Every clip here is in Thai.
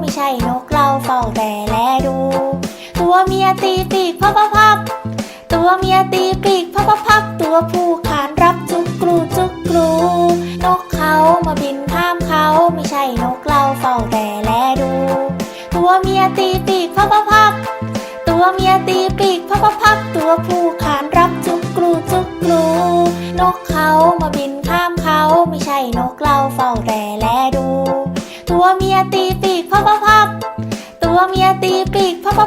ไม่ใช่นกเราเฝ้าแต่แลดู ตัวเมียตีปีกพับพับพับตัวเมียตีปีกพับพับพับตัวผู้ขานรับจุกกรูจุกกรู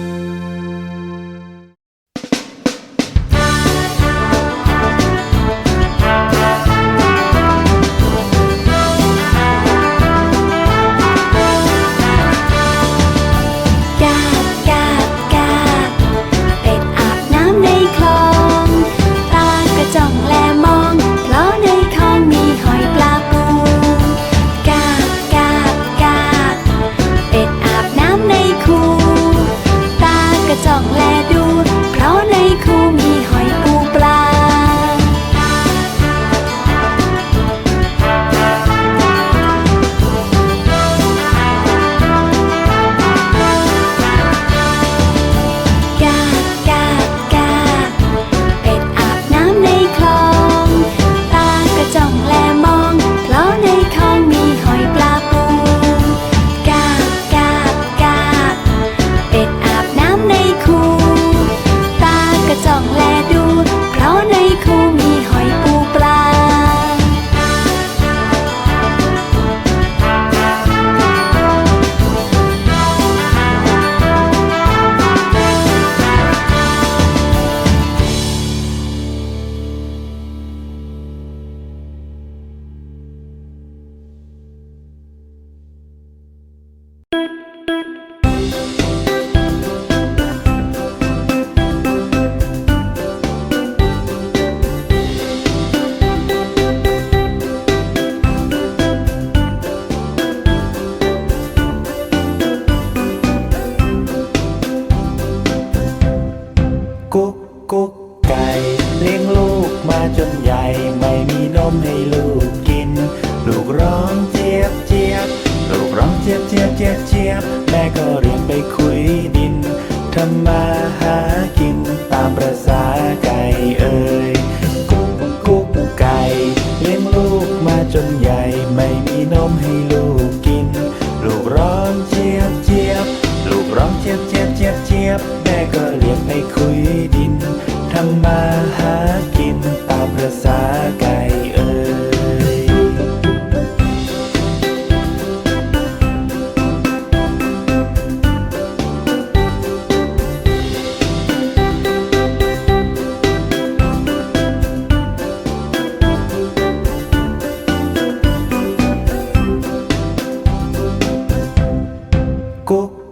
กุ๊ก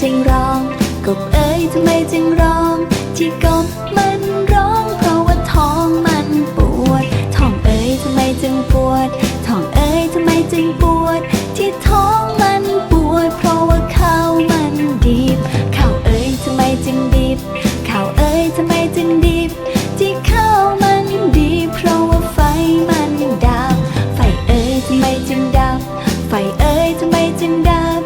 จึงร้อง กบเอ้ยทำไมจึงร้อง ที่กบมันร้อง เพราะว่าท้องมันปวด ท้องเอ้ยทำไมจึงปวด ท้องเอ้ยทำไมจึงปวด ที่ท้องมันปวด เพราะว่าข้าวมันดิบข้าวเอ้ยทำไมจึงดิบข้าวเอ้ยทำไมจึงดิบ ที่ข้าวมันดิบเพราะว่าไฟมันดับ ไฟเอ้ยทำไมจึงดับ ไฟเอ้ยทำไมจึงดับ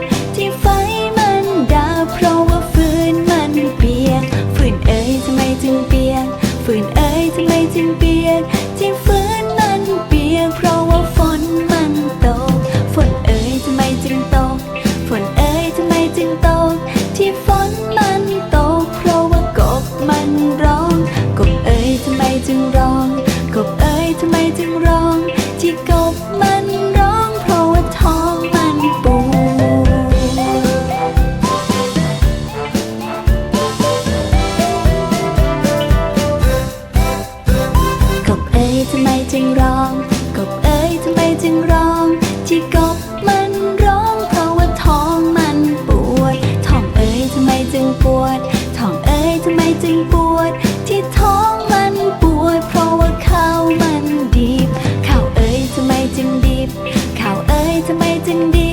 didn't